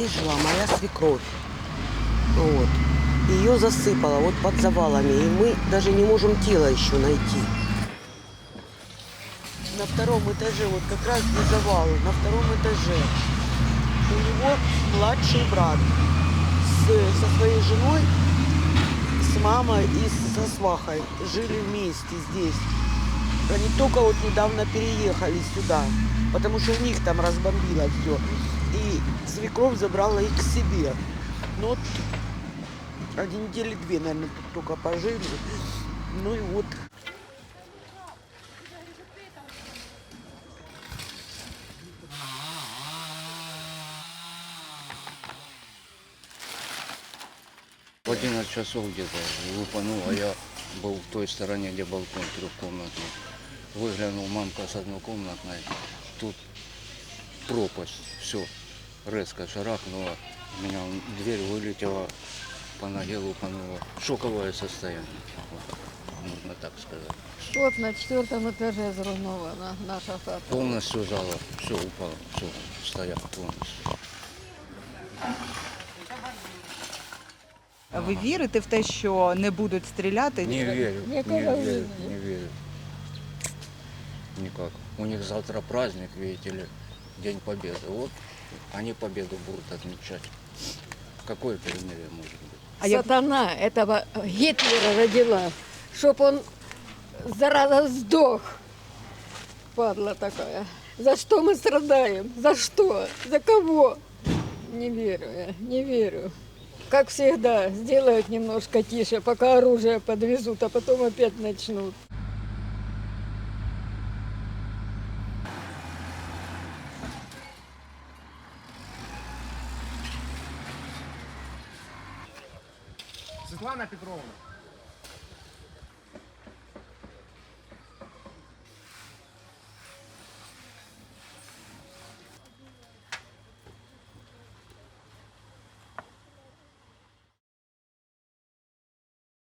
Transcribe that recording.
здесь жила моя свекровь. Вот. Ее засыпало вот под завалами, и мы даже не можем тело еще найти. На втором этаже, вот как раз где завалы, на втором этаже, у него младший брат с- со своей женой, с мамой и со свахой жили вместе здесь. Они только вот недавно переехали сюда, потому что у них там разбомбило все. Свекровь забрала их к себе. Ну вот один недели две, наверное, тут только пожили. Ну и вот. В 11 часов где-то выпанул, а я был в той стороне, где балкон трехкомнатный. Выглянул мамка с однокомнатной. Тут пропасть, все. Резко шарахнула. У меня дверь вылетела, по ноге лупанула. Шоковое состояние, можно так сказать. Вот на четвертом этаже зруйнована наша хата. Полностью зала, все упало, все, стоял полностью. Ви вірите в те, що не будуть стріляти? Не верю, не Никогда в верю, не верю. Никак. У них завтра праздник, видите ли, День Победы. Вот они победу будут отмечать. Какое перемирие может быть? А Сатана этого Гитлера родила, чтоб он, зараза, сдох. Падла такая. За что мы страдаем? За что? За кого? Не верю я, не верю. Как всегда, сделают немножко тише, пока оружие подвезут, а потом опять начнут. Светлана Петровна.